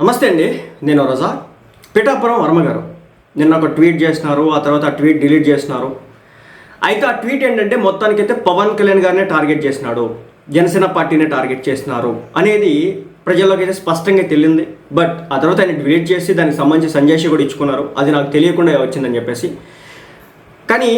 నమస్తే అండి నేను రజా. పిఠాపురం వర్మ గారు. నిన్న ఒక ట్వీట్ చేసినారు ఆ తర్వాత ఆ ట్వీట్ డిలీట్ చేసినారు. అయితే ఆ ట్వీట్ ఏంటంటే మొత్తానికైతే పవన్ కళ్యాణ్ గారినే టార్గెట్ చేసినాడు జనసేన పార్టీనే టార్గెట్ చేసినారు అనేది ప్రజల్లోకి అయితే స్పష్టంగా తెలియంది బట్ ఆ తర్వాత ఆయన డిలీట్ చేసి దానికి సంబంధించి సంజయ్ కూడా ఇచ్చుకున్నారు. అది నాకు తెలియకుండా వచ్చిందని చెప్పేసి. కానీ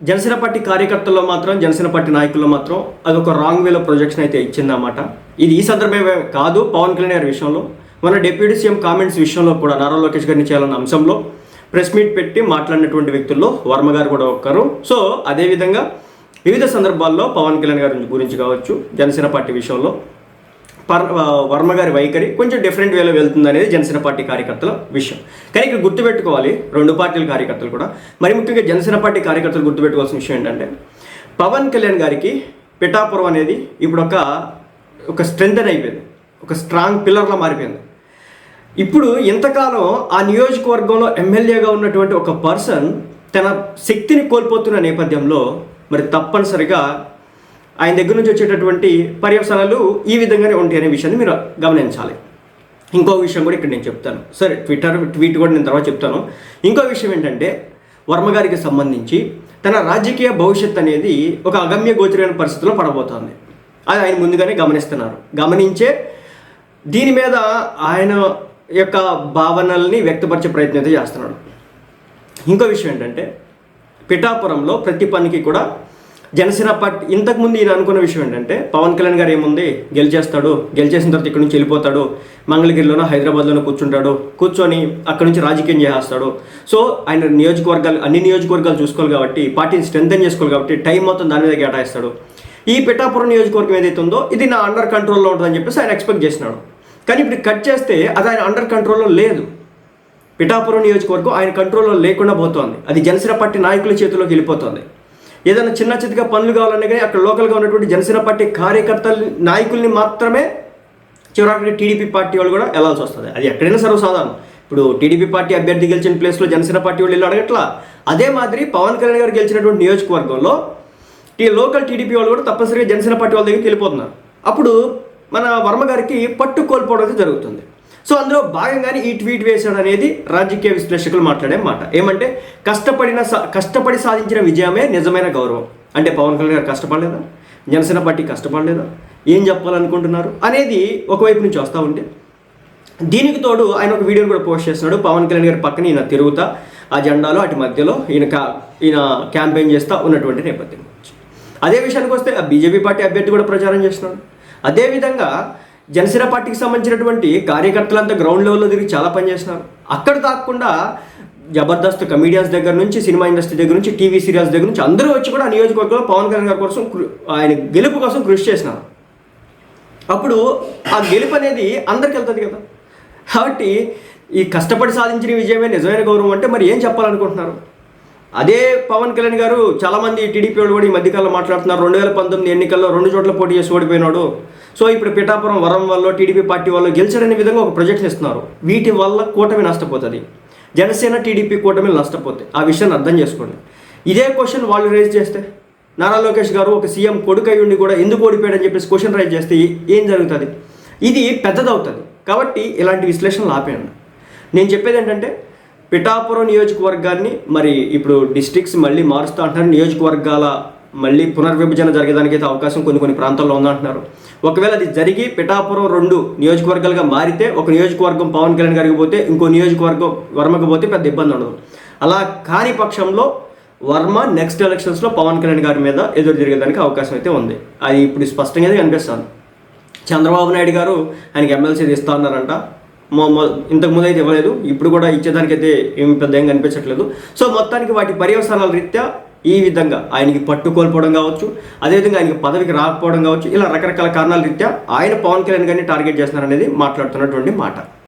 జనసేన పార్టీ కార్యకర్తల్లో మాత్రం జనసేన పార్టీ నాయకుల్లో మాత్రం అదొక రాంగ్ వేలో ప్రొజెక్షన్ అయితే ఇచ్చిందన్నమాట. ఇది ఈ సందర్భమే కాదు పవన్ కళ్యాణ్ గారి విషయంలో. మన డిప్యూటీ సీఎం కామెంట్స్ విషయంలో కూడా నారా లోకేష్ గారిని చేయాలన్న అంశంలో ప్రెస్ మీట్ పెట్టి మాట్లాడినటువంటి వ్యక్తుల్లో వర్మ గారు కూడా ఒక్కరు. సో అదేవిధంగా వివిధ సందర్భాల్లో పవన్ కళ్యాణ్ గారి గురించి కావచ్చు జనసేన పార్టీ విషయంలో పర్ వర్మ గారి వైఖరి కొంచెం డిఫరెంట్ వేలో వెళ్తుంది అనేది జనసేన పార్టీ కార్యకర్తల విషయం. కానీ ఇక్కడ గుర్తుపెట్టుకోవాలి రెండు పార్టీల కార్యకర్తలు కూడా. మరి ముఖ్యంగా జనసేన పార్టీ కార్యకర్తలు గుర్తుపెట్టుకోవాల్సిన విషయం ఏంటంటే పవన్ కళ్యాణ్ గారికి పిఠాపురం అనేది ఇప్పుడు ఒక ఒక స్ట్రెంగ్ అయిపోయింది. ఒక స్ట్రాంగ్ పిల్లర్లా మారిపోయింది. ఇప్పుడు ఇంతకాలం ఆ నియోజకవర్గంలో ఎమ్మెల్యేగా ఉన్నటువంటి ఒక పర్సన్ తన శక్తిని కోల్పోతున్న నేపథ్యంలో మరి తప్పనిసరిగా ఆయన దగ్గర నుంచి వచ్చేటటువంటి పర్యవసనాలు ఈ విధంగానే ఉంటాయి అనే విషయాన్ని మీరు గమనించాలి. ఇంకో విషయం కూడా ఇక్కడ నేను చెప్తాను. సరే ట్విట్టర్ ట్వీట్ కూడా నేను తర్వాత చెప్తాను. ఇంకో విషయం ఏంటంటే వర్మ గారికి సంబంధించి తన రాజకీయ భవిష్యత్ అనేది ఒక అగమ్య గోచరమైన పరిస్థితిలో పడబోతోంది. అది ఆయన ముందుగానే గమనిస్తున్నారు. గమనించే దీని మీద ఆయన యొక్క భావనల్ని వ్యక్తపరిచే ప్రయత్నం అయితే చేస్తున్నాడు. ఇంకో విషయం ఏంటంటే పిఠాపురంలో ప్రతి పనికి కూడా జనసేన పార్టీ ఇంతకుముందు ఈయన అనుకున్న విషయం ఏంటంటే పవన్ కళ్యాణ్ గారు ఏముంది? గెలిచేస్తాడు. గెలిచేసిన తర్వాత ఇక్కడి నుంచి వెళ్ళిపోతాడు. మంగళగిరిలోనో హైదరాబాద్లోనో కూర్చుంటాడు. కూర్చొని అక్కడి నుంచి రాజకీయం చేసేస్తాడు. సో ఆయన నియోజకవర్గాలు అన్ని నియోజకవర్గాలు చూసుకోవాలి కాబట్టి పార్టీని స్ట్రెంథన్ చేసుకోవాలి కాబట్టి టైం మొత్తం దాని మీద కేటాయిస్తాడు. ఈ పిఠాపురం నియోజకవర్గం ఏదైతే ఉందో ఇది నా అండర్ కంట్రోల్లో ఉంటుందని చెప్పేసి ఆయన ఎక్స్పెక్ట్ చేసినాడు కానీ ఇప్పుడు కట్ చేస్తే అది ఆయన అండర్ కంట్రోల్లో లేదు. పిఠాపురం నియోజకవర్గం ఆయన కంట్రోల్లో లేకుండా పోతోంది. అది జనసేన పార్టీ నాయకుల చేతిలోకి వెళ్ళిపోతుంది. ఏదైనా చిన్న చితిగా పనులు కావాలన్నా కానీ అక్కడ లోకల్గా ఉన్నటువంటి జనసేన పార్టీ కార్యకర్తల నాయకుల్ని మాత్రమే చివరికి టీడీపీ పార్టీ వాళ్ళు కూడా వెళ్ళాల్సి వస్తుంది. అది ఎక్కడైనా సర్వసాధారణం. ఇప్పుడు టీడీపీ పార్టీ అభ్యర్థి గెలిచిన ప్లేస్లో జనసేన పార్టీ వాళ్ళు వెళ్ళి అడగట్లా? అదే మాదిరి పవన్ కళ్యాణ్ గారు గెలిచినటువంటి నియోజకవర్గంలో ఈ లోకల్ టీడీపీ వాళ్ళు కూడా తప్పనిసరిగా జనసేన పార్టీ వాళ్ళ దగ్గరికి వెళ్ళిపోతున్నారు. అప్పుడు మన వర్మ గారికి పట్టు కోల్పోవడం జరుగుతుంది. సో అందులో భాగంగానే ఈ ట్వీట్ వేశాడు అనేది రాజకీయ విశ్లేషకులు మాట్లాడే మాట. ఏమంటే కష్టపడిన సా- కష్టపడి సాధించిన విజయమే నిజమైన గౌరవం. అంటే పవన్ కళ్యాణ్ గారు కష్టపడలేదా? జనసేన పార్టీ కష్టపడలేదా? ఏం చెప్పాలనుకుంటున్నారు? అనేది ఒకవైపు నుంచి వస్తూ ఉంటే దీనికి తోడు ఆయన ఒక వీడియోని కూడా పోస్ట్ చేస్తున్నాడు. పవన్ కళ్యాణ్ గారి పక్కన ఈయన తిరుగుతా ఆ జెండాలో అటు మధ్యలో ఈయన ఈయన క్యాంపెయిన్ చేస్తూ ఉన్నటువంటి నేపథ్యం అదే విషయానికి వస్తే ఆ బీజేపీ పార్టీ అభ్యర్థి కూడా ప్రచారం చేస్తున్నాడు. అదేవిధంగా జనసేన పార్టీకి సంబంధించినటువంటి కార్యకర్తలంతా గ్రౌండ్ లెవెల్లో తిరిగి చాలా పనిచేస్తున్నారు అక్కడ కాకుండా జబర్దస్త్ కమీడియన్స్ దగ్గర నుంచి సినిమా ఇండస్ట్రీ దగ్గర నుంచి టీవీ సీరియల్స్ దగ్గర నుంచి అందరూ వచ్చి కూడా నియోజకవర్గంలో పవన్ కళ్యాణ్ గారి కోసం ఆయన గెలుపు కోసం కృషి చేసినారు అప్పుడు ఆ గెలుపు అనేది అందరికి వెళ్తుంది కదా. కాబట్టి ఈ కష్టపడి సాధించిన విజయమే నిజమైన గౌరవం అంటే మరి ఏం చెప్పాలనుకుంటున్నారు? అదే పవన్ కళ్యాణ్ గారు చాలామంది టీడీపీ వాళ్ళు కూడా ఈ మధ్యకాలంలో మాట్లాడుతున్నారు. రెండు వేల పంతొమ్మిది ఎన్నికల్లో రెండు చోట్ల పోటీ చేసి ఓడిపోయినాడు. సో ఇప్పుడు పిఠాపురం వరం వల్ల టీడీపీ పార్టీ వాళ్ళు గెలిచాడనే విధంగా ఒక ప్రొజెక్షన్ ఇస్తున్నారు. వీటి వల్ల కూటమి నష్టపోతుంది. జనసేన టీడీపీ కూటమి నష్టపోతాయి ఆ విషయాన్ని అర్థం చేసుకోండి. ఇదే క్వశ్చన్ వాళ్ళు రేజ్ చేస్తే నారా లోకేష్ గారు ఒక సీఎం కొడుకు ఉండి కూడా ఎందుకు ఓడిపోయాడని చెప్పేసి క్వశ్చన్ రైజ్ చేస్తే ఏం జరుగుతుంది? ఇది పెద్దదవుతుంది. కాబట్టి ఇలాంటి విశ్లేషణలు ఆపేయండి. నేను చెప్పేది ఏంటంటే పిఠాపురం నియోజకవర్గాన్ని మరి ఇప్పుడు డిస్ట్రిక్ట్స్ మళ్ళీ మారుస్తూ అంటున్నారు. నియోజకవర్గాల మళ్ళీ పునర్విభజన జరిగేదానికి అయితే అవకాశం కొన్ని కొన్ని ప్రాంతాల్లో ఉందంటున్నారు. ఒకవేళ అది జరిగి పిఠాపురం రెండు నియోజకవర్గాలుగా మారితే ఒక నియోజకవర్గం పవన్ కళ్యాణ్ గారికి పోతే ఇంకో నియోజకవర్గం వర్మకు పోతే పెద్ద ఇబ్బంది ఉండదు. అలా కాని పక్షంలో వర్మ నెక్స్ట్ ఎలక్షన్స్లో పవన్ కళ్యాణ్ గారి మీద ఎదురు తిరిగేదానికి అవకాశం అయితే ఉంది. అది ఇప్పుడు స్పష్టంగా అయితే కనిపిస్తుంది. చంద్రబాబు నాయుడు గారు ఆయనకి ఎమ్మెల్సీ ఇస్తా ఉన్నారంట మొ- ఇంతకు ముందు అయితే ఇవ్వలేదు. ఇప్పుడు కూడా ఇచ్చేదానికైతే ఏం పెద్ద ఏం కనిపించట్లేదు. సో మొత్తానికి వాటి పర్యవసానాల రీత్యా ఈ విధంగా ఆయనకి పట్టు కోల్పోవడం కావచ్చు అదేవిధంగా ఆయనకి పదవికి రాకపోవడం కావచ్చు ఇలా రకరకాల కారణాల రీత్యా ఆయన పవన్ కళ్యాణ్ గారిని టార్గెట్ చేస్తున్నారనేది మాట్లాడుతున్నటువంటి మాట.